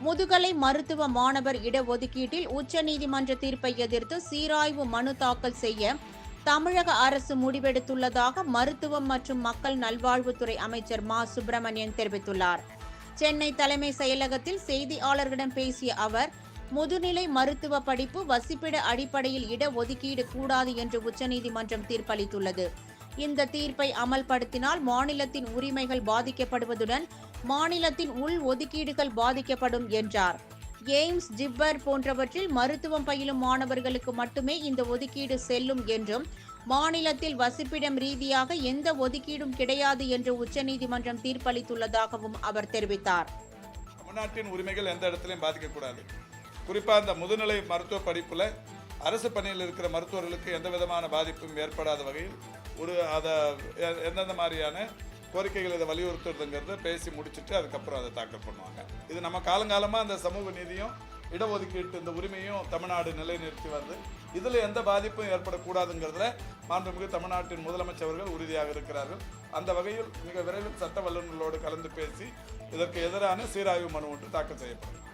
முதுகலை மருத்துவ மாணவர் இடஒதுக்கீட்டில் உச்சநீதிமன்ற தீர்ப்பை எதிர்த்து சீராய்வு மனு தாக்கல் செய்ய தமிழக அரசு முடிவெடுத்துள்ளதாக மருத்துவம் மற்றும் மக்கள் நல்வாழ்வுத்துறை அமைச்சர் மா. சுப்பிரமணியன் தெரிவித்துள்ளார். சென்னை தலைமை செயலகத்தில் செய்தியாளர்களிடம் பேசிய அவர் முதுநிலை மருத்துவ படிப்பு வசிப்பிட அடிப்படையில் இடஒதுக்கீடு கூடாது என்று உச்சநீதிமன்றம் தீர்ப்பளித்துள்ளது. இந்த தீர்ப்பை அமல்படுத்தினால் மாநிலத்தின் உரிமைகள் பாதிக்கப்படுவதுடன் மாநிலத்தின் உள் ஒதுக்கீடுகள் பாதிக்கப்படும் என்றார். எய்ம்ஸ் ஜிப்பர் போன்றவற்றில் மருத்துவம் பயிலும் மாணவர்களுக்கு மட்டுமே இந்த ஒதுக்கீடு செல்லும் என்றும் மாநிலத்தில் வசிப்பிடம் ரீதியாக எந்த ஒதுக்கீடும் கிடையாது என்று உச்சநீதிமன்றம் தீர்ப்பளித்துள்ளதாகவும் அவர் தெரிவித்தார். தமிழ்நாட்டின் உரிமைகள் எந்த இடத்துலையும் பாதிக்கக்கூடாது. குறிப்பாக அந்த முதுநிலை மருத்துவ படிப்பில் அரசு பணியில் இருக்கிற மருத்துவர்களுக்கு எந்த விதமான பாதிப்பும் ஏற்படாத வகையில் ஒரு அதை எந்தெந்த மாதிரியான கோரிக்கைகள் இதை வலியுறுத்துறதுங்கிறத பேசி முடிச்சுட்டு அதுக்கப்புறம் அதை தாக்கல் பண்ணுவாங்க. இது நம்ம காலங்காலமாக அந்த சமூக நீதியும் இடஒதுக்கீட்டு இந்த உரிமையும் தமிழ்நாடு நிலைநிறுத்தி வருது இதில் எந்த பாதிப்பும் ஏற்படக்கூடாதுங்கிறதுல மாண்புமிகு தமிழ்நாட்டின் முதலமைச்சர் அவர்கள் உறுதியாக இருக்கிறார்கள். அந்த வகையில் மிக விரைவில் சட்ட வல்லுநர்களோடு கலந்து பேசி இதற்கு எதிரான சீராய்வு மனு ஒன்று தாக்கல் செய்யப்படும்.